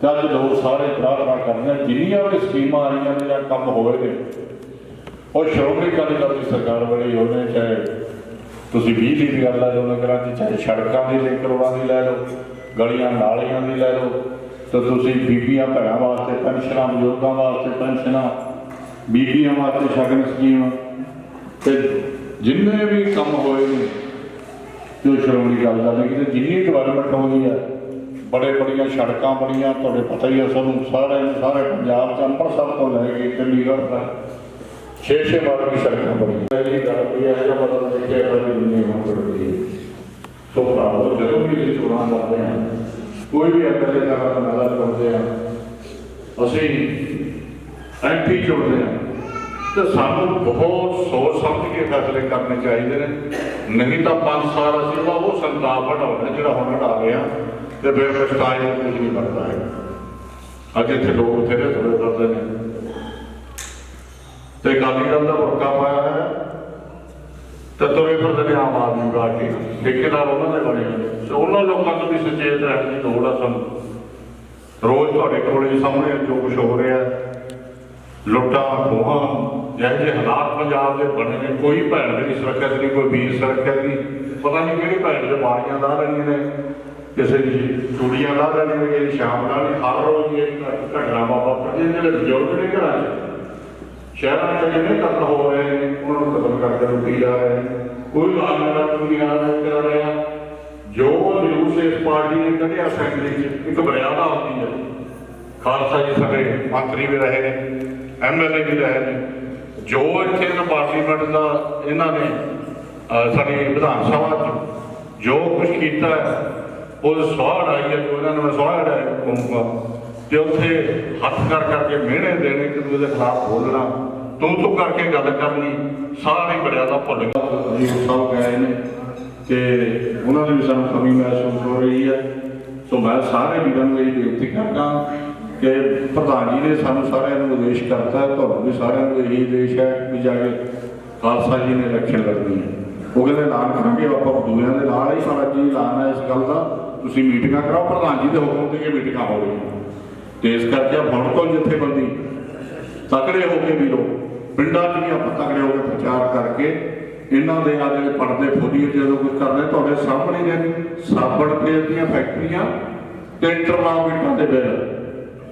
ਤੇ ਅੱਜ ਲੋਕ ਸਾਰੇ ਪ੍ਰਾਰਥਨਾ ਕਰਦੇ ਜਿੰਨੀਆਂ ਵੀ ਸਕੀਮਾਂ ਆਈਆਂ ਨੇ ਜਾਂ ਕੰਮ ਹੋਏ ਨੇ, ਉਹ ਸ਼੍ਰੋਮਣੀ ਅਕਾਲੀ ਦਲ ਦੀ ਸਰਕਾਰ ਵੇਲੇ ਹੀ ਹੋਣੇ, ਚਾਹੇ ਤੁਸੀਂ ਬਿਜਲੀ ਦੀ ਗੱਲ ਲੈ ਲਓ ਨਗਰਾਂ 'ਚ ਚਾਹੇ ਸੜਕਾਂ ਦੀ ਲੈ ਕਰੋੜਾਂ ਦੀ ਲੈ ਲਓ, ਗਲੀਆਂ ਨਾਲੀਆਂ ਦੀ ਲੈ ਲਓ, ਤੇ ਤੁਸੀਂ ਬੀਬੀਆਂ ਭੈਣਾਂ ਵਾਸਤੇ ਪੈਨਸ਼ਨਾਂ, ਬਜ਼ੁਰਗਾਂ ਵਾਸਤੇ ਪੈਨਸ਼ਨਾਂ, ਬੀਬੀਆਂ ਵਾਸਤੇ ਸ਼ਗਨ ਸਕੀਮ, ਤੇ ਜਿੰਨੇ ਵੀ ਕੰਮ ਹੋਏ ਨੇ, ਜੋ ਸ਼੍ਰੋਮਣੀ ਅਕਾਲੀ ਦਲ ਨੇ ਕਿਤੇ ਜਿੰਨੀ ਡਿਵੈਲਪਮੈਂਟ ਹੋਈ ਹੈ ਬੜੇ ਬੜੀਆਂ ਸੜਕਾਂ ਬਣੀਆਂ, ਤੁਹਾਡੇ ਪਤਾ ਹੀ ਹੈ ਸਾਨੂੰ ਸਾਰੇ ਸਾਰੇ ਪੰਜਾਬ ਚ ਅੰਮ੍ਰਿਤਸਰ ਤੋਂ ਲੈ ਕੇ ਚੰਡੀਗੜ੍ਹ ਤੱਕ ਛੇ ਛੇ ਵਾਰ ਵੀ ਸੜਕਾਂ ਬਣੀਆਂ। ਇਹ ਗੱਲ ਵੀ ਹੈ ਜੋ ਪਤਾ ਨਹੀਂ ਕਿ ਦੁਨੀਆ ਨੂੰ ਕਰਦੀ ਸੋ ਭਰਾਵੋ, ਜਦੋਂ ਵੀ ਇਹ ਚੋਣਾਂ ਕਰਦੇ ਹਾਂ, ਕੋਈ ਵੀ ਐਮਐਲਏ ਦਾ ਨਜ਼ਰ ਕਰਦੇ ਹਾਂ, ਅਸੀਂ ਐਮਪੀ ਚੁਣਦੇ ਹਾਂ, ਤੇ ਸਾਨੂੰ ਬਹੁਤ ਸੋਚ ਸਮਝ ਕੇ ਫੈਸਲੇ ਕਰਨੇ ਚਾਹੀਦੇ ਨੇ। ਨਹੀਂ ਤਾਂ 5 ਸਾਲ ਅਸੀਂ ਉਹਦਾ ਉਹ ਸੰਤਾਪ ਹਟਾਉਣਾ ਜਿਹੜਾ ਹੁਣ ਹਟਾ ਗਿਆ ਤੇ ਫਿਰ ਪਛਤਾਏ ਨੂੰ ਕੁਝ ਨਹੀਂ ਬਣਦਾ ਹੈ ਅੱਜ ਇੱਥੇ ਲੋਕ ਬਥੇਰੇ ਥੋੜੇ ਕਰਦੇ ਨੇ। ਤੇ ਗਾਲੀ ਦਲ ਦਾ ਵਰਕਾ ਪਾਇਆ ਹੈ। ਤੇ ਤੁਰੇ ਫਿਰਦੇ ਨੇ ਆਮ ਆਦਮੀ ਪਾਰਟੀ ਠੇਕੇਦਾਰ ਉਹਨਾਂ ਦੇ ਬਣੇ ਤੇ ਉਹਨਾਂ ਲੋਕਾਂ ਤੋਂ ਵੀ ਸੁਚੇਤ ਰਹਿਣ ਦੀ ਲੋੜ ਆ ਸਾਨੂੰ। ਰੋਜ਼ ਤੁਹਾਡੇ ਕੋਲੇ ਸਾਹਮਣੇ ਜੋ ਕੁਝ ਹੋ ਰਿਹਾ ਲੁੱਟਾਂ, ਖੋਹਾਂ, ਜਿਹੋ ਜਿਹੇ ਹਾਲਾਤ ਪੰਜਾਬ ਦੇ ਬਣੇ ਨੇ। ਕੋਈ ਭੈਣ ਦੀ ਸੁਰੱਖਿਅਤ ਨਹੀਂ, ਕੋਈ ਵੀਰ ਸੁਰੱਖਿਅਤ ਨਹੀਂ। ਪਤਾ ਨਹੀਂ ਕਿਹੜੀ ਭੈਣ ਦੇ ਬਾਰੀਆਂ ਲਾ ਰਹੀਆਂ ਨੇ। ਕਿਸੇ ਦੀ ਚੂੜੀਆਂ ਲਾ ਰਹੀਆਂ ਨੇ ਸ਼ਾਮ ਨਾਲ ਹਰ ਰੋਜ਼ ਇਹ ਘਟਨਾ ਵਾਪਰ ਜਿਹੜੇ ਬਜ਼ੁਰਗ ਨੇ ਘਰਾਂ 'ਚ। ਸ਼ਹਿਰਾਂ 'ਚ ਜਿਹੜੇ ਕਤਲ ਹੋ ਰਹੇ ਨੇ, ਉਹਨਾਂ ਨੂੰ ਕਤਲ ਕਰਕੇ ਰੋਟੀ ਜਾ ਰਹੇ ਕੋਈ ਲਾਗਤ ਨਹੀਂ ਆ ਰਿਹਾ ਕਰ ਰਿਹਾ। ਜੋ ਜਲੂਸ ਇਸ ਪਾਰਟੀ ਨੇ ਕੱਢਿਆ ਅਸੈਂਬਲੀ 'ਚ, ਇੱਕ ਮਰਿਆਦਾ ਹੁੰਦੀ ਹੈ। ਖਾਲਸਾ ਜੀ ਸਾਡੇ ਮੰਤਰੀ ਵੀ ਰਹੇ ਨੇ ਐਮਐਲਏ ਵੀ ਰਹੇ ਨੇ। ਜੋ ਇੱਥੇ ਨਾ ਪਾਰਲੀਮੈਂਟ ਦਾ, ਇਹਨਾਂ ਨੇ ਸਾਡੀ ਵਿਧਾਨ ਸਭਾ 'ਚ ਜੋ ਕੁਝ ਕੀਤਾ ਹੈ ਉਹ ਸਵਾੜ ਆਈ ਹੈ ਜੋ ਉਹਨਾਂ ਨੇ ਸਵਾੜ ਹੈ ਕਹੂੰਗਾ ਤੇ ਉੱਥੇ ਹੱਥ ਕਰ ਕਰਕੇ ਮਿਹਣੇ ਦੇਣੇ ਕਿ ਤੂੰ ਇਹਦੇ ਖਿਲਾਫ ਬੋਲਣਾ, ਤੂੰ ਤੂੰ ਕਰਕੇ ਗੱਲ ਕਰਨੀ, ਸਾਰੇ ਸਾਰੀ ਮਰਿਆਦਾ ਭੁੱਲ ਗਿਆ। ਜੀ ਸਭ ਗਏ ਨੇ ਤੇ ਉਹਨਾਂ ਦੀ ਵੀ ਸਾਨੂੰ ਕਮੀ ਮਹਿਸੂਸ ਹੋ ਰਹੀ ਹੈ। ਸੋ ਮੈਂ ਸਾਰੇ ਵੀਰਾਂ ਨੂੰ ਇਹ ਬੇਨਤੀ ਕਰਦਾ ਕਿ ਪ੍ਰਧਾਨ ਜੀ ਨੇ ਸਾਨੂੰ ਸਾਰਿਆਂ ਨੂੰ ਉਦੇਸ਼ ਕਰਤਾ, ਤੁਹਾਨੂੰ ਵੀ ਸਾਰਿਆਂ ਨੂੰ ਇਹੀ ਉਦੇਸ਼ ਹੈ ਵੀ ਜਾ ਕੇ ਖਾਲਸਾ ਜੀ ਨੇ ਇਲੈਕਸ਼ਨ ਲੜਨੀ ਹੈ। ਉਹ ਕਹਿੰਦੇ ਐਲਾਨ ਕਰਾਂਗੇ ਆਪਾਂ ਦੂਜਿਆਂ ਦੇ ਨਾਲ ਹੀ ਸਾਡਾ ਜੀ ਐਲਾਨ ਹੈ ਇਸ ਗੱਲ ਦਾ। ਤੁਸੀਂ ਮੀਟਿੰਗਾਂ ਕਰਾਓ, ਪ੍ਰਧਾਨ ਜੀ ਦੇ ਹੁਕਮ ਤੇ ਇਹ ਮੀਟਿੰਗਾਂ ਹੋ ਰਹੀਆਂ। ਤੇ ਇਸ ਕਰਕੇ ਹੁਣ ਤੋਂ ਜਥੇਬੰਦੀ ਤਕੜੇ ਹੋ ਕੇ ਵੀਰੋ ਪਿੰਡਾਂ 'ਚ ਵੀ ਆਪਾਂ ਤਕੜੇ ਹੋ ਕੇ ਪ੍ਰਚਾਰ ਕਰਕੇ ਇਹਨਾਂ ਦੇ ਆ ਜਿਹੜੇ ਪੜਦੇ ਫੋਲੀਏ ਜਦੋਂ ਕੁਝ ਕਰਦੇ, ਤੁਹਾਡੇ ਸਾਹਮਣੇ ਨੇ ਸਾਬਣ ਤੇਲ ਦੀਆਂ ਫੈਕਟਰੀਆਂ ਤੇ ਇੰਟਰਲਾਮੈਂਟਾਂ ਦੇ ਬਿੱਲ।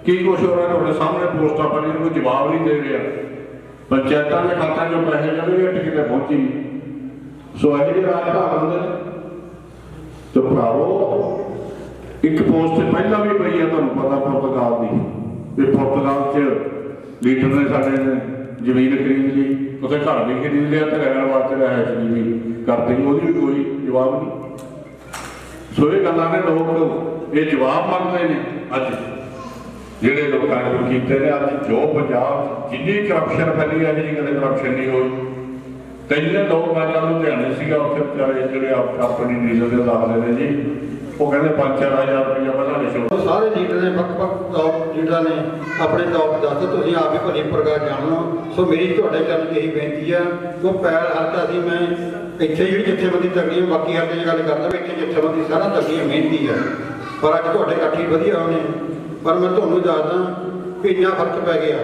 ਕੀ ਕੁਛ ਹੋ ਰਿਹਾ ਤੁਹਾਡੇ ਸਾਹਮਣੇ ਪੋਸਟਾਂ ਪਰ ਇਹਨੂੰ ਕੋਈ ਜਵਾਬ ਨਹੀਂ ਦੇ ਰਿਹਾ। ਪੰਚਾਇਤਾਂ ਦੇ ਖਾਤਿਆਂ 'ਚੋਂ ਪੈਸੇ ਜਿਹੜੇ ਇਹ ਕਿਤੇ ਪਹੁੰਚੀ। ਸੋ ਇਹ ਜਿਹੜੇ ਰਾਜ ਭਾਗ ਹੁੰਦੇ ਨੇ। ਤੇ ਭਰਾਵੋ ਇੱਕ ਪੋਸਟ ਤੇ ਪਹਿਲਾਂ ਵੀ ਪਈ ਹੈ ਤੁਹਾਨੂੰ ਪਤਾ ਪੁਰਤਗਾਲ ਦੀ। ਤੇ ਪੁਰਤਗਾਲ 'ਚ ਲੀਡਰ ਨੇ ਸਾਡੇ ਨੇ ਜ਼ਮੀਨ ਖਰੀਦ ਲਈ, ਉੱਥੇ ਘਰ ਵੀ ਖਰੀਦ ਲਿਆ ਤੇ ਰਹਿਣ ਵਾਸਤੇ ਰਹਿ ਸੀ ਵੀ ਕਰਦੇ, ਉਹਦੀ ਵੀ ਕੋਈ ਜਵਾਬ ਨਹੀਂ। ਸੋ ਇਹ ਗੱਲਾਂ ਨੇ ਲੋਕ, ਇਹ ਜਵਾਬ ਮੰਗਦੇ ਨੇ ਅੱਜ। ਜਿਹੜੇ ਲੋਕਾਂ ਨੇ ਕੀਤੇ ਨੇ, ਅੱਜ ਜੋ ਪੰਜਾਬ ਜਿੰਨੀ ਕਰਪਸ਼ਨ ਫੈਲੀ ਹੈ ਜਿਹੜੀ ਕਦੇ ਕਰਪਸ਼ਨ ਨਹੀਂ ਹੋਈ। ਕਈ ਲੋਕ ਮੈਂ ਨੂੰ ਧਿਆਨ ਸੀਗਾ, ਉੱਥੇ ਵਿਚਾਰੇ ਜਿਹੜੇ ਆਪਣੀ ਨੀਜ਼ੇ ਦੇ ਦਾਖਲੇ ਨੇ ਜੀ। ਉਹ ਕਹਿੰਦੇ 5-4000 ਰੁਪਇਆ ਪਹਿਲਾਂ ਨਿਸ਼ੋ ਉਹ ਸਾਰੇ ਲੀਡਰ ਨੇ, ਵੱਖ ਵੱਖ ਤੌਰ ਲੀਡਰਾਂ ਨੇ ਆਪਣੇ ਤੌਰ 'ਤੇ ਦੱਸ, ਤੁਸੀਂ ਆਪ ਹੀ ਭਲੀ ਪ੍ਰਕਾਰ ਜਾਣੋ। ਸੋ ਮੇਰੀ ਤੁਹਾਡੇ ਕਰਨ ਇਹੀ ਬੇਨਤੀ ਆ ਕਿ ਪੈਰ ਹਲਕਾ ਸੀ, ਮੈਂ ਇੱਥੇ ਜਿਹੜੀ ਜਥੇਬੰਦੀ ਤਗੜੀ ਹੈ ਬਾਕੀ ਹਰ ਦੀ ਗੱਲ ਕਰਦਾ ਵੀ ਇੱਥੇ ਜਥੇਬੰਦੀ ਸਾਰਾ ਤਗੜੀ ਮਿਹਨਤੀ ਹੈ ਪਰ ਅੱਜ ਤੁਹਾਡੇ ਇਕੱਠੇ ਵਧੀਆ ਹੋਣੇ ਪਰ ਮੈਂ ਤੁਹਾਨੂੰ ਦੱਸਦਾ ਕਿ ਇੰਨਾ ਫ਼ਰਕ ਪੈ ਗਿਆ।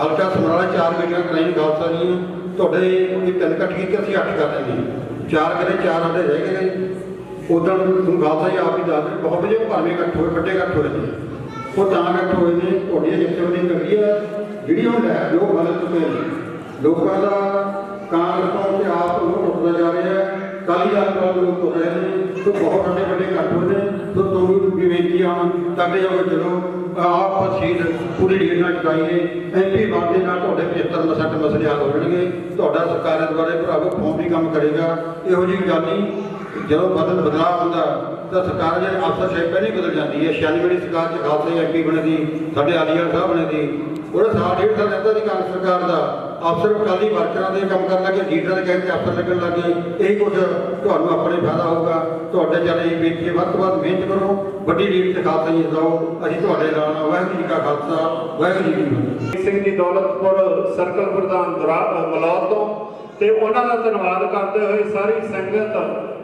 ਹਲਕਾ ਸਮਰਾਲਾ ਚਾਰ ਮੀਟਿੰਗਾਂ ਕਰਾਈਆਂ, ਖਾਲਸਾ ਦੀਆਂ। ਤੁਹਾਡੇ ਇਹ ਤਿੰਨ ਇਕੱਠ ਕੀਤੇ, ਅਸੀਂ ਅੱਠ ਕਰ ਦਿੰਦੇ ਚਾਰ ਕਰੇ, ਚਾਰ ਸਾਡੇ ਰਹਿ ਗਏ। ਉਦੋਂ ਤੁਹਾਨੂੰ ਖਾਲਸਾ ਜੀ ਆਪ ਹੀ ਦੱਸ ਦਿਓ ਬਹੁਤ ਵਧੀਆ ਭਾਵੇਂ ਇਕੱਠ ਹੋਏ, ਵੱਡੇ ਇਕੱਠ ਹੋਏ ਨੇ। ਉਹ ਤਾਂ ਇਕੱਠ ਹੋਏ ਨੇ, ਤੁਹਾਡੀਆਂ ਜਥੇਬੰਦੀ ਤਗੜੀ ਆ ਜਿਹੜੀ ਹੁਣ ਲੈ ਲੋਕ ਗਲਤ ਚੁੱਕੇ ਨੇ। ਲੋਕਾਂ ਦਾ ਕਾਂਗਰਸ ਤੋਂ ਤੇ ਆਪ ਨੂੰ ਉੱਠਦਾ ਜਾ ਰਿਹਾ ਹੈ। ਕਾਲੀ ਦਲ ਤੋਂ ਲੋਕ ਉੱਠ ਰਹੇ ਨੇ, ਤੇ ਬਹੁਤ ਵੱਡੇ ਵੱਡੇ ਇਕੱਠ ਹੋਏ ਨੇ। ਤੇ ਤੁਹਾਨੂੰ ਵੀ ਬੇਨਤੀ ਆ ਤੱਕ ਜਾਓ ਚਲੋ, ਆਪ ਸੀਟ ਪੂਰੀ ਲੀਡ ਨਾਲ ਚੁਕਾਈਏ ਐਮਪੀ ਬਣਦੇ ਨਾਲ ਤੁਹਾਡੇ 75 ਮਸਟ ਮਸਲੇ ਹੱਲ ਹੋ ਜਾਣਗੇ। ਤੁਹਾਡਾ ਸਰਕਾਰ ਦੁਆਰੇ ਭਰਾਵੋ ਫੋਨ ਵੀ ਕੰਮ ਕਰੇਗਾ। ਇਹੋ ਜਿਹੀ ਗੱਲ ਨਹੀਂ। ਜਦੋਂ ਬਦਲ ਬਦਲਾਅ ਹੁੰਦਾ, ਤਾਂ ਸਰਕਾਰ ਦੇ ਅਫਸਰ ਸ਼ੇਪ ਪਹਿਲਾਂ ਬਦਲ ਜਾਂਦੀ ਹੈ। 96 ਵਾਲੀ ਸਰਕਾਰ ਚ ਖਾਲਸੇ ਐਮਪੀ ਬਣੇ ਦੀ ਸਾਡੇ ਆਲੀਆ ਸਾਹਿਬ ਬਣੇ ਦੀ ਉਹਦਾ ਸਾਲ ਡੇਢ ਸਾਲ ਰਹਿੰਦਾ ਸੀ ਕਾਂਗਰਸ ਸਰਕਾਰ ਦਾ। ਅਫਸਰ ਅਕਾਲੀ ਵਰਕਰਾਂ ਦੇ ਕੰਮ ਕਰਨ ਲੱਗੇ, ਲੀਡਰਾਂ ਦੇ ਕਹਿਣ ਤੇ ਅਫਸਰ ਲੱਗਣ ਲੱਗੇ। ਇਹ ਕੁਝ ਤੁਹਾਨੂੰ ਆਪਣੇ ਫਾਇਦਾ ਹੋਊਗਾ। ਤੁਹਾਡੇ ਚਲੇ ਇਹ ਵੱਧ ਤੋਂ ਵੱਧ ਮਿਹਨਤ ਕਰੋ। ਵੱਡੀ ਲੀਡ ਤੇ ਖਾਲਸਾ ਜੀ ਜਿਤਾਓ ਅਸੀਂ ਤੁਹਾਡੇ ਨਾਲ ਵਾਹਿਗੁਰੂ ਜੀ ਕਾ ਖਾਲਸਾ, ਵਾਹਿਗੁਰੂ ਜੀ ਕੀ ਸਿੰਘ ਜੀ ਦੌਲਤਪੁਰ ਸਰਕਲ ਪ੍ਰਧਾਨ ਦਰਾ ਮਲੌਦ ਤੋਂ। ਤੇ ਉਹਨਾਂ ਦਾ ਧੰਨਵਾਦ ਕਰਦੇ ਹੋਏ ਸਾਰੀ ਸੰਗਤ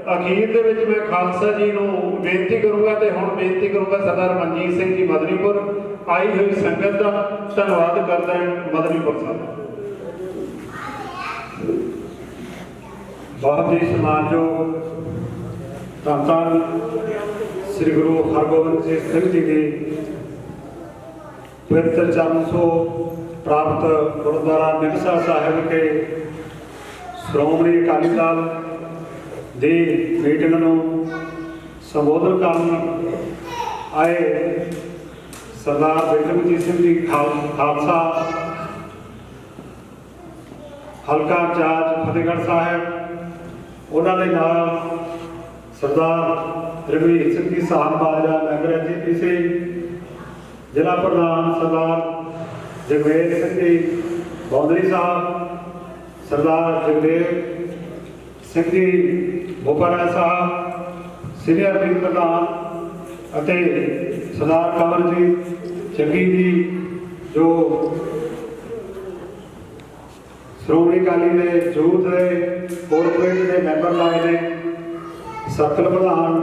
ਅਖੀਰ ਦੇ ਵਿੱਚ ਮੈਂ ਖਾਲਸਾ ਜੀ ਨੂੰ ਬੇਨਤੀ ਕਰੂੰਗਾ ਤੇ ਹੁਣ ਬੇਨਤੀ ਕਰੂੰਗਾ ਸਰਦਾਰ ਮਨਜੀਤ ਸਿੰਘ ਜੀ ਮਦਨੀਪੁਰ, ਆਈ ਹੋਈ ਸੰਗਤ ਦਾ ਧੰਨਵਾਦ ਕਰਦਾ ਹਾਂ ਮਦਨੀਪੁਰ ਸਾਹਿਬ। ਬਹੁਤ ਹੀ ਸਨਮਾਨਯੋਗ ਧੰਨ ਧੰਨ ਸ੍ਰੀ ਗੁਰੂ ਹਰਗੋਬਿੰਦ ਸਿੰਘ ਜੀ ਦੀ ਪਵਿੱਤਰ ਚਰਨ ਸੋ ਪ੍ਰਾਪਤ ਗੁਰਦੁਆਰਾ ਨਿਗਸਾ ਸਾਹਿਬ ਵਿਖੇ ਸ਼੍ਰੋਮਣੀ ਅਕਾਲੀ ਦਲ ਦੀ ਮੀਟਿੰਗ ਨੂੰ ਸੰਬੋਧਨ ਕਰਨ ਆਏ ਸਰਦਾਰ ਬਿਕਰਮਜੀਤ ਸਿੰਘ ਜੀ ਖਾਲ- ਖਾਲਸਾ, ਹਲਕਾ ਇੰਚਾਰਜ ਫਤਿਹਗੜ੍ਹ ਸਾਹਿਬ, ਉਹਨਾਂ ਦੇ ਨਾਲ ਸਰਦਾਰ ਰਵੀਰ ਸਿੰਘ ਜੀ ਸਾਹਿਬ ਬਾਜਰਾ ਮੈਂਬਰ ਐਜੀਪੀਸੀ ਜ਼ਿਲ੍ਹਾ ਪ੍ਰਧਾਨ ਸਰਦਾਰ ਜਗਵੇਦ ਸਿੰਘ ਜੀ ਬੌਂਦਰੀ ਸਾਹਿਬ, ਸਰਦਾਰ ਜਗਦੇਵ ਸਿੰਘ ਜੀ ਭੋਪਾਰਾ ਸਾਹਿਬ, ਸੀਨੀਅਰ ਵਿੰਗ ਪ੍ਰਧਾਨ ਅਤੇ ਸਰਦਾਰ ਕਮਰਜੀਤ ਜੱਗੀ ਜੀ, ਜੋ ਸ਼੍ਰੋਮਣੀ ਅਕਾਲੀ ਦੇ ਯੂਥ ਦੇ ਕੋਰਪੋਰੇਟ ਦੇ ਮੈਂਬਰ ਲਾਏ ਨੇ, ਸਰਕਲ ਪ੍ਰਧਾਨ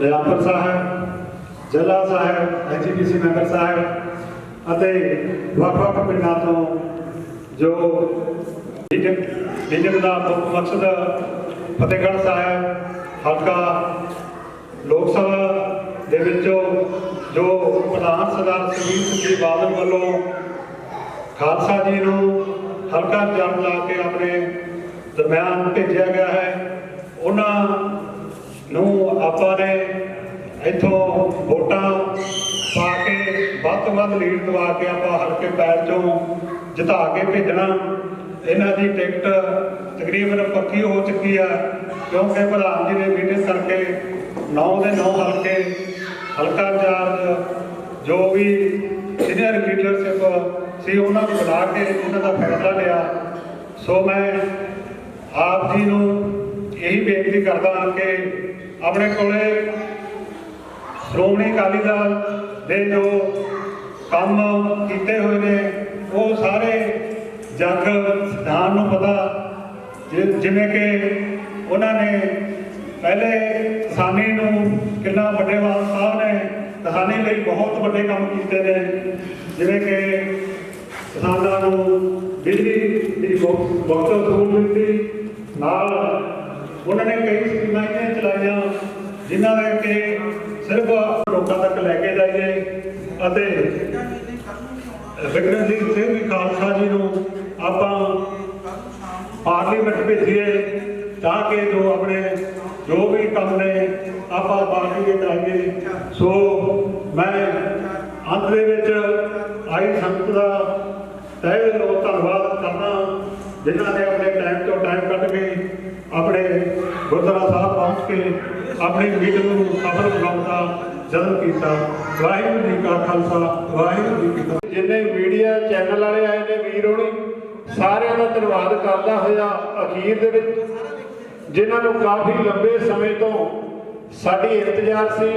ਨਿਆਪਰ ਸਾਹਿਬ, ਜ਼ਿਲ੍ਹਾ ਸਾਹਿਬ ਐਜੀਪੀਸੀ ਮੈਂਬਰ ਸਾਹਿਬ ਅਤੇ ਵੱਖ-ਵੱਖ ਪਿੰਡਾਂ ਤੋਂ ਜੋ ਮੀਟਿੰਗ ਮੀਟਿੰਗ ਦਾ ਮਕਸਦ ਫਤਿਹਗੜ੍ਹ ਸਾਹਿਬ, ਹਲਕਾ ਲੋਕ ਸਭਾ ਦੇ ਵਿੱਚੋਂ ਜੋ ਪ੍ਰਧਾਨ ਸਰਦਾਰ ਸੁਖਬੀਰ ਸਿੰਘ ਜੀ ਬਾਦਲ ਵੱਲੋਂ ਖਾਲਸਾ ਜੀ ਨੂੰ ਹਲਕਾ ਜਨ ਲਾ ਕੇ ਆਪਣੇ ਦਰਮਿਆਨ ਭੇਜਿਆ ਗਿਆ ਹੈ, ਉਹਨਾਂ ਨੂੰ ਆਪਾਂ ਨੇ ਇੱਥੋਂ ਵੋਟਾਂ ਪਾ ਕੇ ਵੱਧ ਤੋਂ ਵੱਧ ਲੀਡ ਦਵਾ ਕੇ ਆਪਾਂ ਹਲਕੇ ਪੈਰ ਚੋਂ ਜਿਤਾ ਕੇ ਭੇਜਣਾ। ਇਹਨਾਂ ਦੀ ਟਿਕਟ ਤਕਰੀਬਨ ਪੱਕੀ ਹੋ ਚੁੱਕੀ ਆ, ਕਿਉਂਕਿ ਪ੍ਰਧਾਨ ਜੀ ਨੇ ਮੀਟਿੰਗ ਕਰਕੇ 9 ਦੇ 9 ਹਲਕੇ ਹਲਕਾ ਇੰਚਾਰਜ ਜੋ ਵੀ ਸੀਨੀਅਰ ਲੀਡਰਸ਼ਿਪ ਸੀ, ਉਹਨਾਂ ਨੂੰ ਬੁਲਾ ਕੇ ਇਹਨਾਂ ਦਾ ਫੈਸਲਾ ਲਿਆ। ਸੋ ਮੈਂ ਆਪ ਜੀ ਨੂੰ ਇਹੀ ਬੇਨਤੀ ਕਰਦਾ ਹਾਂ ਕਿ ਆਪਣੇ ਕੋਲੇ ਸ਼੍ਰੋਮਣੀ ਅਕਾਲੀ ਦਲ ਦੇ ਜੋ ਕੰਮ ਕੀਤੇ ਹੋਏ ਨੇ, ਉਹ ਸਾਰੇ ਜਗ ਸਿਧਾਨ ਨੂੰ ਪਤਾ, ਜਿ- ਜਿਵੇਂ ਕਿ ਉਹਨਾਂ ਨੇ ਪਹਿਲੇ ਕਿਸਾਨੀ ਨੂੰ ਕਿੰਨਾ ਵੱਡੇ ਵਾਲ ਸਾਹਿਬ ਨੇ, ਕਿਸਾਨੀ ਲਈ ਬਹੁਤ ਵੱਡੇ ਕੰਮ ਕੀਤੇ ਨੇ, ਜਿਵੇਂ ਕਿ ਕਿਸਾਨਾਂ ਨੂੰ ਬਿਜਲੀ ਦੀ ਬਹੁਤ ਸਹੂਲਤ ਦਿੱਤੀ, ਨਾਲ ਉਹਨਾਂ ਨੇ ਕਈ ਸਕੀਮਾਂ ਇਹ ਚਲਾਈਆਂ, ਜਿਨ੍ਹਾਂ ਦੇ ਕਿ ਸਿਰਫ ਲੋਕਾਂ ਤੱਕ ਲੈ ਕੇ ਜਾਈਏ, ਅਤੇ ਵਿਕਰਮਜੀਤ ਸਿੰਘ ਖਾਲਸਾ ਜੀ ਨੂੰ ਆਪਾਂ ਪਾਰਲੀਮੈਂਟ ਭੇਜੀਏ, ਤਾਂ ਕਿ ਜੋ ਆਪਣੇ ਜੋ ਵੀ ਕੰਮ ਨੇ, ਆਪਾਂ ਬਾਕੀ ਦੇ ਕਰਾਂਗੇ ਸੋ ਮੈਂ ਅੰਤ ਦੇ ਵਿੱਚ ਆਈ ਸੰਗਤ ਦਾ ਤਹਿ ਦਿਲੋਂ ਧੰਨਵਾਦ ਕਰਦਾ ਜਿਨ੍ਹਾਂ ਨੇ ਆਪਣੇ ਟਾਈਮ ਤੋਂ ਟਾਈਮ ਕੱਢ ਕੇ ਆਪਣੇ ਗੁਰਦੁਆਰਾ ਸਾਹਿਬ ਪਹੁੰਚ ਕੇ ਆਪਣੀ ਮੀਟਿੰਗ ਨੂੰ ਸਫਲ ਬਣਾਉਣ ਦਾ ਯਤਨ ਕੀਤਾ। ਵਾਹਿਗੁਰੂ ਜੀ ਕਾ ਖਾਲਸਾ, ਵਾਹਿਗੁਰੂ ਜੀ ਕੀ ਫਤਿਹ। ਜਿੰਨੇ ਮੀਡੀਆ ਚੈਨਲ ਵਾਲੇ ਆਏ ਨੇ, ਵੀਰ ਹੋਣੀ ਸਾਰਿਆਂ ਦਾ ਧੰਨਵਾਦ ਕਰਦਾ ਹੋਇਆ ਅਖੀਰ ਦੇ ਵਿੱਚ, ਜਿਨ੍ਹਾਂ ਨੂੰ ਕਾਫੀ ਲੰਬੇ ਸਮੇਂ ਤੋਂ ਸਾਡੀ ਇੰਤਜ਼ਾਰ ਸੀ,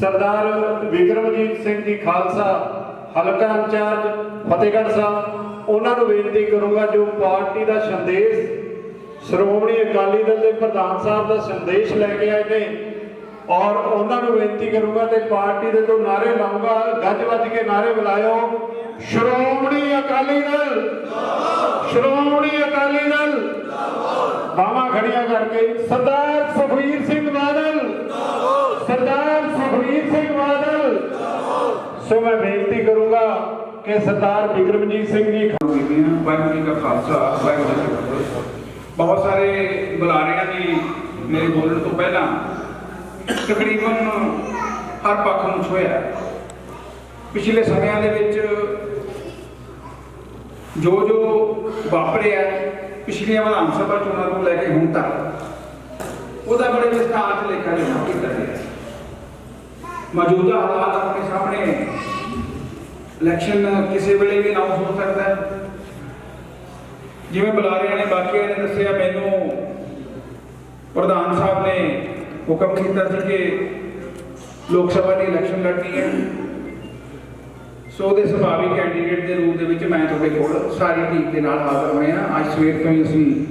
ਸਰਦਾਰ ਵਿਕਰਮਜੀਤ ਸਿੰਘ ਜੀ ਖਾਲਸਾ, ਹਲਕਾ ਇੰਚਾਰਜ ਫਤਿਹਗੜ੍ਹ ਸਾਹਿਬ, ਉਹਨਾਂ ਨੂੰ ਬੇਨਤੀ ਕਰੂੰਗਾ ਜੋ ਪਾਰਟੀ ਦਾ ਸੰਦੇਸ਼, ਸ਼੍ਰੋਮਣੀ ਅਕਾਲੀ ਦਲ ਦੇ ਪ੍ਰਧਾਨ ਸਾਹਿਬ ਦਾ ਸੰਦੇਸ਼ ਲੈ ਕੇ ਆਏ ਨੇ ਔਰ ਉਹਨਾਂ ਨੂੰ ਬੇਨਤੀ ਕਰੂੰਗਾ ਤੇ ਪਾਰਟੀ ਦੇ ਤੋਂ ਨਾਰੇ ਲਾਉਂਗਾ, ਗੱਜ ਵੱਜ ਕੇ ਨਾਰੇ ਬੁਲਾਇਓ ਸ਼੍ਰੋਮਣੀ ਅਕਾਲੀ ਦਲ। ਸ਼੍ਰੋਮਣੀ ਅਕਾਲੀ ਦਲ। ਬਾਹਾਂ ਖੜੀਆਂ ਕਰਕੇ ਸਰਦਾਰ ਸੁਖਬੀਰ ਸਿੰਘ ਬਾਦਲ। ਸਰਦਾਰ ਸੁਖਬੀਰ ਸਿੰਘ ਬਾਦਲ। ਸੋ ਮੈਂ ਬੇਨਤੀ ਕਰੂੰਗਾ ਕਿ ਸਰਦਾਰ ਬਿਕਰਮਜੀਤ ਸਿੰਘ ਜੀ ਬੀਬੀਆਂ ਵਾਹਿਗੁਰੂ ਜੀ ਕਾ ਖਾਲਸਾ, ਵਾਹਿਗੁਰੂ ਜੀ ਕੀ ਫਤਿਹ। ਬਹੁਤ ਸਾਰੇ ਬੁਲਾਰਿਆਂ ਦੀ ਮੇਰੇ ਬੋਲਣ ਤੋਂ ਪਹਿਲਾਂ ਤਕਰੀਬਨ ਹਰ ਪੱਖ ਨੂੰ ਛੋਇਆ ਪਿਛਲੇ ਸਮਿਆਂ ਦੇ ਵਿੱਚ ਜੋ ਜੋ ਵਾਪਰਿਆ ਪਿਛਲੀਆਂ ਵਿਧਾਨ ਸਭਾ ਚੋਣਾਂ ਤੋਂ ਲੈ ਕੇ ਹੁਣ ਤੱਕ, ਉਹਦਾ ਬੜੇ ਵਿਸਥਾਰ ਚ ਲੇਖਾ ਜੋਖਾ ਕੀਤਾ ਗਿਆ ਮੌਜੂਦਾ ਹਾਲਾਤ ਆਪਣੇ ਸਾਹਮਣੇ ਇਲੈਕਸ਼ਨ ਕਿਸੇ ਵੇਲੇ ਵੀ ਅਨਾਉਂਸ ਹੋ ਸਕਦਾ ਹੈ। ਜਿਵੇਂ ਬੁਲਾਰਿਆਂ ਨੇ ਬਾਕੀਆਂ ਨੇ ਦੱਸਿਆ, ਮੈਨੂੰ ਪ੍ਰਧਾਨ ਸਾਹਿਬ ਨੇ ਹੁਕਮ ਕੀਤਾ ਸੀ ਕਿ ਲੋਕ ਸਭਾ ਦੀ ਇਲੈਕਸ਼ਨ ਲੜਨੀ ਹੈ। ਸੋ ਉਹਦੇ ਸੁਭਾਵਿਕ ਕੈਂਡੀਡੇਟ ਦੇ ਰੂਪ ਦੇ ਵਿੱਚ ਮੈਂ ਤੁਹਾਡੇ ਕੋਲ ਸਾਰੀ ਟੀਮ ਦੇ ਨਾਲ ਹਾਜ਼ਰ ਹੋਏ ਹਾਂ। ਅੱਜ ਸਵੇਰ ਤੋਂ ਹੀ ਅਸੀਂ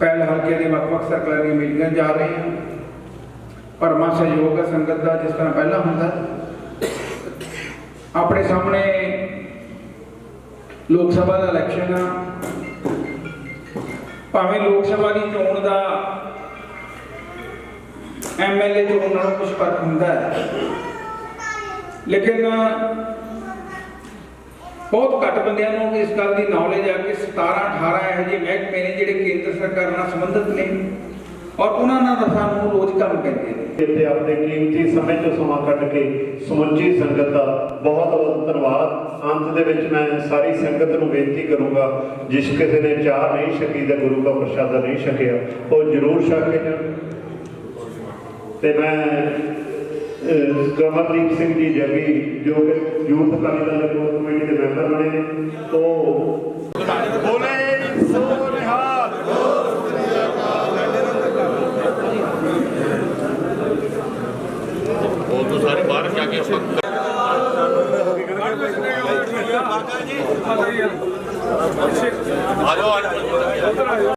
ਪਹਿਲ ਹਲਕੇ ਦੇ ਵੱਖ-ਵੱਖ ਸਰਕਲਾਂ ਦੀਆਂ ਮੀਟਿੰਗਾਂ ਜਾ ਰਹੇ ਹਾਂ। ਪਰਮਾ ਸਹਿਯੋਗ ਹੈ, ਸੰਗਤ ਦਾ ਜਿਸ ਤਰ੍ਹਾਂ ਪਹਿਲਾਂ ਹੁੰਦਾ। ਆਪਣੇ ਸਾਹਮਣੇ ਲੋਕ ਸਭਾ ਦਾ ਇਲੈਕਸ਼ਨ ਆ। ਭਾਵੇਂ ਲੋਕ ਸਭਾ ਦੀ ਚੋਣ ਦਾ ਐਮਐਲਏ ਉਹਨਾਂ ਨੂੰ ਕੁਝ ਫ਼ਰਕ ਹੁੰਦਾ ਹੈ। ਲੇਕਿਨ ਬਹੁਤ ਘੱਟ ਬੰਦਿਆਂ ਨੂੰ ਇਸ ਗੱਲ ਦੀ ਨੌਲੇਜ ਆ ਕਿ 17 18 ਇਹੋ ਜਿਹੇ ਮਹਿਕਮੇ ਨੇ ਜਿਹੜੇ ਕੇਂਦਰ ਸਰਕਾਰ ਨਾਲ ਸੰਬੰਧਿਤ ਨੇ ਔਰ ਉਹਨਾਂ ਨਾਲ ਸਾਨੂੰ ਰੋਜ਼ ਕੰਮ ਕਰਦੇ ਨੇ। ਇੱਥੇ ਆਪਣੇ ਕੀਮਤੀ ਸਮੇਂ ਤੋਂ ਸਮਾਂ ਕੱਢ ਕੇ ਸਮੁੱਚੀ ਸੰਗਤ ਦਾ ਬਹੁਤ ਬਹੁਤ ਧੰਨਵਾਦ। ਅੰਤ ਦੇ ਵਿੱਚ ਮੈਂ ਸਾਰੀ ਸੰਗਤ ਨੂੰ ਬੇਨਤੀ ਕਰੂੰਗਾ, ਜਿਸ ਕਿਸੇ ਨੇ ਚਾਹ ਨਹੀਂ ਛਕੀ ਤੇ ਗੁਰੂ ਦਾ ਪ੍ਰਸ਼ਾਦਾ ਨਹੀਂ ਛਕਿਆ, ਉਹ ਜ਼ਰੂਰ ਛਕ ਕੇ ਜਾਣ। ਤੇ ਮੈਂ ਅਹ, ਕਮਲਦੀਪ ਸਿੰਘ ਜੀ ਜੱਗੀ ਜੋ ਕਿ ਯੂਥ ਅਕਾਲੀ ਦਲ ਦੇ ਕੋਰ ਕਮੇਟੀ ਦੇ ਮੈਂਬਰ ਬਣੇ ਨੇ ਉਹ ਬੋਲੇ ਸੋ ਨਿਹਾਲ ਉਹ ਤੋਂ ਸਾਰੇ ਬਾਹਰ ਜਾ ਕੇ ਆਪਾਂ ਆ ਜਾਓ ਆ ਜਾਓ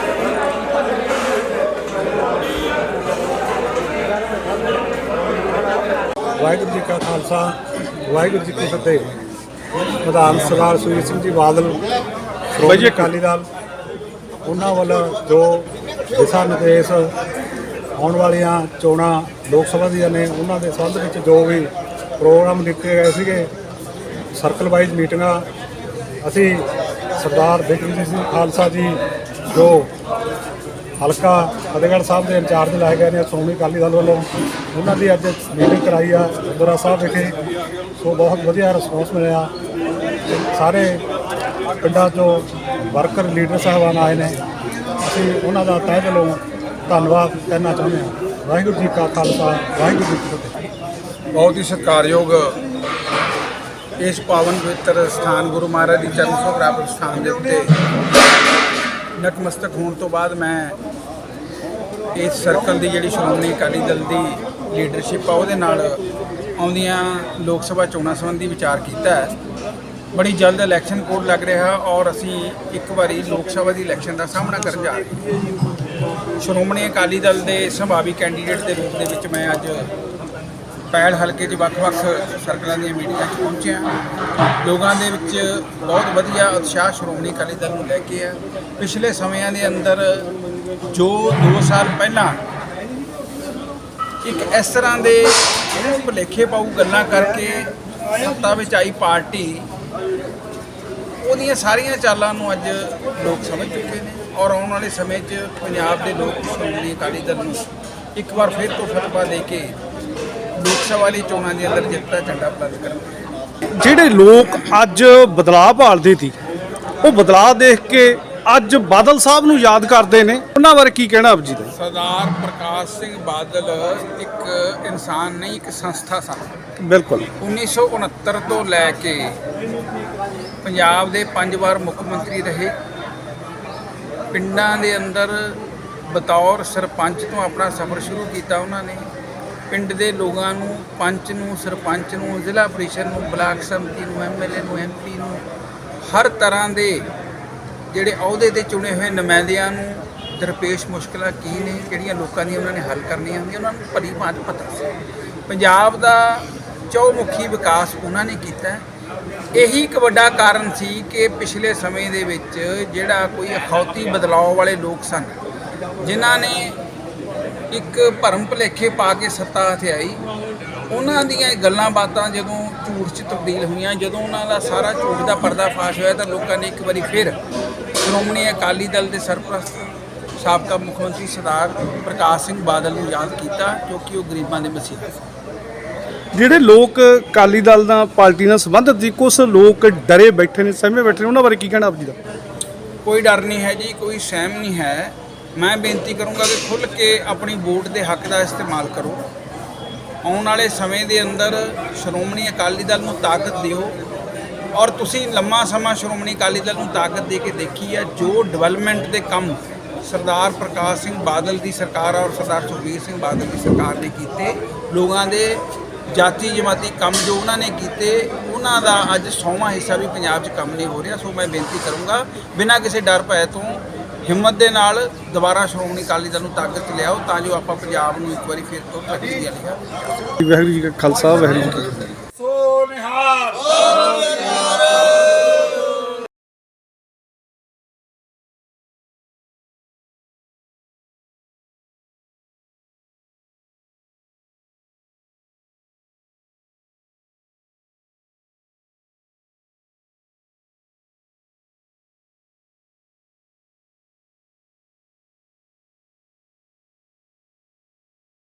ਵਾਹਿਗੁਰੂ ਜੀ ਕਾ ਖਾਲਸਾ ਵਾਹਿਗੁਰੂ ਜੀ ਕੀ ਫਤਿਹ। ਪ੍ਰਧਾਨ ਸਰਦਾਰ ਸੁਖਬੀਰ ਸਿੰਘ ਜੀ ਬਾਦਲ ਸ਼੍ਰੋਮਣੀ ਅਕਾਲੀ ਦਲ ਉਹਨਾਂ ਵੱਲੋਂ ਜੋ ਦਿਸ਼ਾ ਨਿਰਦੇਸ਼ ਆਉਣ ਵਾਲੀਆਂ ਚੋਣਾਂ ਲੋਕ ਸਭਾ ਦੀਆਂ ਨੇ ਉਹਨਾਂ ਦੇ ਸੰਬੰਧ ਵਿੱਚ ਜੋ ਵੀ ਪ੍ਰੋਗਰਾਮ ਲਿਖੇ ਗਏ ਸੀਗੇ ਸਰਕਲ ਵਾਈਜ਼ ਮੀਟਿੰਗਾਂ ਅਸੀਂ ਸਰਦਾਰ ਬਿਕਰਮ ਸਿੰਘ ਖਾਲਸਾ ਜੀ ਜੋ ਹਲਕਾ ਫਤਿਹਗੜ੍ਹ ਸਾਹਿਬ ਦੇ ਇੰਚਾਰਜ ਲਾਏ ਗਏ ਨੇ ਸ਼੍ਰੋਮਣੀ ਅਕਾਲੀ ਦਲ ਵੱਲੋਂ। ਉਹਨਾਂ ਦੀ ਅੱਜ ਮੀਟਿੰਗ ਕਰਾਈ ਆ, ਗੁਰਦੁਆਰਾ ਸਾਹਿਬ ਵਿਖੇ। ਸੋ ਬਹੁਤ ਵਧੀਆ ਰਿਸਪੌਂਸ ਮਿਲਿਆ। ਸਾਰੇ ਪਿੰਡਾਂ ਤੋਂ ਵਰਕਰ ਲੀਡਰ ਸਾਹਿਬਾਨ ਆਏ ਨੇ। ਅਸੀਂ ਉਹਨਾਂ ਦਾ ਤਹਿ ਦਿਲੋਂ ਧੰਨਵਾਦ ਕਰਨਾ ਚਾਹੁੰਦੇ ਹਾਂ। ਵਾਹਿਗੁਰੂ ਜੀ ਕਾ ਖਾਲਸਾ, ਵਾਹਿਗੁਰੂ ਜੀ ਕੀ ਫਤਿਹ। ਬਹੁਤ ਹੀ ਸਤਿਕਾਰਯੋਗ ਇਸ ਪਾਵਨ ਪਵਿੱਤਰ ਸਥਾਨ ਗੁਰੂ ਮਹਾਰਾਜ ਦੀ ਚਰਨ ਛੋਹ ਪ੍ਰਾਪਤ ਸਥਾਨ ਦੇ ਉੱਤੇ ਨਤਮਸਤਕ ਹੋਣ ਤੋਂ ਬਾਅਦ ਮੈਂ ਇਸ ਸਰਕਲ ਦੀ ਜਿਹੜੀ ਸ਼੍ਰੋਮਣੀ ਅਕਾਲੀ ਦਲ ਦੀ ਲੀਡਰਸ਼ਿਪ ਆ, ਉਹਦੇ ਨਾਲ ਆਉਂਦੀਆਂ ਲੋਕ ਸਭਾ ਚੋਣਾਂ ਸੰਬੰਧੀ ਵਿਚਾਰ ਕੀਤਾ ਹੈ। ਬੜੀ ਜਲਦ ਇਲੈਕਸ਼ਨ ਕੋਡ ਲੱਗ ਰਿਹਾ ਔਰ ਅਸੀਂ ਇੱਕ ਵਾਰੀ ਲੋਕ ਸਭਾ ਦੀ ਇਲੈਕਸ਼ਨ ਦਾ ਸਾਹਮਣਾ ਕਰਨ ਜਾ ਰਹੇ ਹਾਂ। ਸ਼੍ਰੋਮਣੀ ਅਕਾਲੀ ਦਲ ਦੇ ਸੰਭਾਵੀ ਕੈਂਡੀਡੇਟ ਦੇ ਰੂਪ ਦੇ ਵਿੱਚ ਮੈਂ ਅੱਜ ਪੈਲ ਹਲਕੇ 'ਚ ਵੱਖ-ਵੱਖ ਸਰਕਲਾਂ ਦੀਆਂ ਮੀਟਿੰਗਾਂ 'ਚ ਪਹੁੰਚਿਆ ਲੋਕਾਂ ਦੇ ਵਿੱਚ ਬਹੁਤ ਵਧੀਆ ਉਤਸ਼ਾਹ ਸ਼੍ਰੋਮਣੀ ਅਕਾਲੀ ਦਲ ਨੂੰ ਲੈ ਕੇ ਆ ਪਿਛਲੇ ਸਮਿਆਂ ਦੇ ਅੰਦਰ ਜੋ 2 ਸਾਲ ਪਹਿਲਾਂ ਇੱਕ ਇਸ ਤਰ੍ਹਾਂ ਦੇ ਭੁਲੇਖੇ ਪਾਉ ਗੱਲਾਂ ਕਰਕੇ ਸੱਤਾ ਵਿੱਚ ਆਈ ਪਾਰਟੀ, ਉਹਦੀਆਂ ਸਾਰੀਆਂ ਚਾਲਾਂ ਨੂੰ ਅੱਜ ਲੋਕ ਸਮਝ ਚੁੱਕੇ ਨੇ ਔਰ ਆਉਣ ਵਾਲੇ ਸਮੇਂ 'ਚ ਪੰਜਾਬ ਦੇ ਲੋਕ ਸ਼੍ਰੋਮਣੀ ਅਕਾਲੀ ਦਲ ਨੂੰ ਇੱਕ ਵਾਰ ਫਿਰ ਤੋਂ ਫਤਵਾ ਦੇ ਕੇ ਲੋਕ ਸਭਾ ਦੀ ਚੋਣਾਂ ਦੇ ਅੰਦਰ ਜਿੱਤ ਦਾ ਝੰਡਾ ਬੁਲੰਦ ਕਰਨਗੇ ਜਿਹੜੇ ਲੋਕ ਅੱਜ ਬਦਲਾਅ ਭਾਲਦੇ ਸੀ ਉਹ ਬਦਲਾਅ ਦੇਖ ਕੇ ਅੱਜ ਬਾਦਲ ਸਾਹਿਬ ਨੂੰ ਯਾਦ ਕਰਦੇ ਨੇ। ਉਹਨਾਂ ਬਾਰੇ ਕੀ ਕਹਿਣਾ ਆਪ ਜੀ ਦਾ? ਸਰਦਾਰ ਪ੍ਰਕਾਸ਼ ਸਿੰਘ ਬਾਦਲ ਇੱਕ ਇਨਸਾਨ ਨਹੀਂ ਇੱਕ ਸੰਸਥਾ ਸਨ। ਬਿਲਕੁਲ। 1969 ਤੋਂ ਲੈ ਕੇ ਪੰਜਾਬ ਦੇ ਪੰਜ ਵਾਰ ਮੁੱਖ ਮੰਤਰੀ ਰਹੇ। ਪਿੰਡਾਂ ਦੇ ਅੰਦਰ ਬਤੌਰ ਸਰਪੰਚ ਤੋਂ ਆਪਣਾ ਸਫ਼ਰ ਸ਼ੁਰੂ ਕੀਤਾ ਉਹਨਾਂ ਨੇ। ਪਿੰਡ ਦੇ ਲੋਕਾਂ ਨੂੰ, ਪੰਚ ਨੂੰ, ਸਰਪੰਚ ਨੂੰ, ਜ਼ਿਲ੍ਹਾ ਪ੍ਰੀਸ਼ਦ ਨੂੰ, ਬਲਾਕ ਸੰਮਤੀ ਨੂੰ ਐਮਐਲਏ ਨੂੰ ਐਮਪੀ ਨੂੰ, ਹਰ ਤਰ੍ਹਾਂ ਦੇ ਜਿਹੜੇ ਅਹੁਦੇ ਤੇ ਚੁਣੇ ਹੋਏ ਨੁਮਾਇੰਦਿਆਂ ਨੂੰ ਦਰਪੇਸ਼ ਮੁਸ਼ਕਲਾਂ ਕੀ ਨੇ, ਕਿਹੜੀਆਂ ਲੋਕਾਂ ਦੀਆਂ ਉਹਨਾਂ ਨੇ ਹੱਲ ਕਰਨੀਆਂ ਹੁੰਦੀਆਂ, ਉਹਨਾਂ ਨੂੰ ਭਲੀ ਭਾਂਤ ਪਤਾ ਸੀ। ਪੰਜਾਬ ਦਾ ਚੌਮੁਖੀ ਵਿਕਾਸ ਉਹਨਾਂ ਨੇ ਕੀਤਾ ਇਹੀ ਇੱਕ ਵੱਡਾ ਕਾਰਨ ਸੀ ਕਿ ਪਿਛਲੇ ਸਮੇਂ ਦੇ ਵਿੱਚ ਜਿਹੜਾ ਕੋਈ ਅਖੌਤੀ ਬਦਲਾਅ ਵਾਲੇ ਲੋਕ ਸਨ, ਜਿਨ੍ਹਾਂ ਨੇ ਇੱਕ ਭਰਮ ਭੁਲੇਖੇ ਪਾ ਕੇ ਸੱਤਾ ਹੱਥੇ ਆਈ। ਉਹਨਾਂ ਦੀਆਂ ਇਹ ਗੱਲਾਂ ਬਾਤਾਂ ਜਦੋਂ ਝੂਠ 'ਚ ਤਬਦੀਲ ਹੋਈਆਂ ਜਦੋਂ ਉਹਨਾਂ ਦਾ ਸਾਰਾ ਝੂਠ ਦਾ ਪਰਦਾਫਾਸ਼ ਹੋਇਆ ਤਾਂ ਲੋਕਾਂ ਨੇ ਇੱਕ ਵਾਰੀ ਫਿਰ ਸ਼੍ਰੋਮਣੀ ਅਕਾਲੀ ਦਲ ਦੇ ਸਰਪ੍ਰਸਤ ਸਾਬਕਾ ਮੁੱਖ ਮੰਤਰੀ ਸਰਦਾਰ ਪ੍ਰਕਾਸ਼ ਸਿੰਘ ਬਾਦਲ ਨੂੰ ਯਾਦ ਕੀਤਾ ਕਿਉਂਕਿ ਉਹ ਗਰੀਬਾਂ ਦੇ ਮਸੀਹਾ ਸੀ ਜਿਹੜੇ ਲੋਕ ਅਕਾਲੀ ਦਲ ਨਾਲ ਪਾਰਟੀ ਨਾਲ ਸੰਬੰਧਿਤ ਸੀ ਕੁਝ ਲੋਕ ਡਰੇ ਬੈਠੇ ਨੇ ਸਹਿਮੇ ਬੈਠੇ ਨੇ ਉਹਨਾਂ ਬਾਰੇ ਕੀ ਕਹਿਣਾ ਆਪ ਜੀ ਦਾ? ਕੋਈ ਡਰ ਨਹੀਂ ਹੈ ਜੀ ਕੋਈ ਸਹਿਮ ਨਹੀਂ ਹੈ। ਮੈਂ ਬੇਨਤੀ ਕਰੂੰਗਾ ਕਿ ਖੁੱਲ੍ਹ ਕੇ ਆਪਣੀ ਵੋਟ ਦੇ ਹੱਕ ਦਾ ਇਸਤੇਮਾਲ ਕਰੋ। ਆਉਣ ਵਾਲੇ ਸਮੇਂ ਦੇ ਅੰਦਰ ਸ਼੍ਰੋਮਣੀ ਅਕਾਲੀ ਦਲ ਨੂੰ ਤਾਕਤ ਦਿਓ ਔਰ ਤੁਸੀਂ ਲੰਮਾ ਸਮਾਂ ਸ਼੍ਰੋਮਣੀ ਅਕਾਲੀ ਦਲ ਨੂੰ ਤਾਕਤ ਦੇ ਕੇ ਦੇਖੀ ਹੈ, ਜੋ ਡਿਵੈਲਪਮੈਂਟ ਦੇ ਕੰਮ ਸਰਦਾਰ ਪ੍ਰਕਾਸ਼ ਸਿੰਘ ਬਾਦਲ ਦੀ ਸਰਕਾਰ ਔਰ ਸਰਦਾਰ ਸੁਖਬੀਰ ਸਿੰਘ ਬਾਦਲ ਦੀ ਸਰਕਾਰ ਨੇ ਕੀਤੇ। ਲੋਕਾਂ ਦੇ ਜਾਤੀ ਜਮਾਤੀ ਕੰਮ ਜੋ ਉਹਨਾਂ ਨੇ ਕੀਤੇ, ਉਹਨਾਂ ਦਾ ਅੱਜ ਸੌਵਾਂ ਹਿੱਸਾ ਵੀ ਪੰਜਾਬ 'ਚ ਕੰਮ ਨਹੀਂ ਹੋ ਰਿਹਾ। ਸੋ ਮੈਂ ਬੇਨਤੀ ਕਰੂੰਗਾ, ਬਿਨਾਂ ਕਿਸੇ ਡਰ ਭੈ ਤੋਂ ਹਿੰਮਤ ਦੇ ਨਾਲ ਦੁਬਾਰਾ ਸ਼੍ਰੋਮਣੀ ਅਕਾਲੀ ਦਲ ਨੂੰ ਤਾਕਤ 'ਚ ਲਿਆਓ ਤਾਂ ਜੋ ਆਪਾਂ ਪੰਜਾਬ ਨੂੰ ਇੱਕ ਵਾਰੀ ਫਿਰ ਤੋਂ ਤਰੱਕੀ ਦੀ ਵਾਲੀ ਵਾਹਿਗੁਰੂ ਜੀ ਕਾ ਖਾਲਸਾ, ਵਾਹਿਗੁਰੂ ਜੀ ਕੀ ਫਤਿਹ।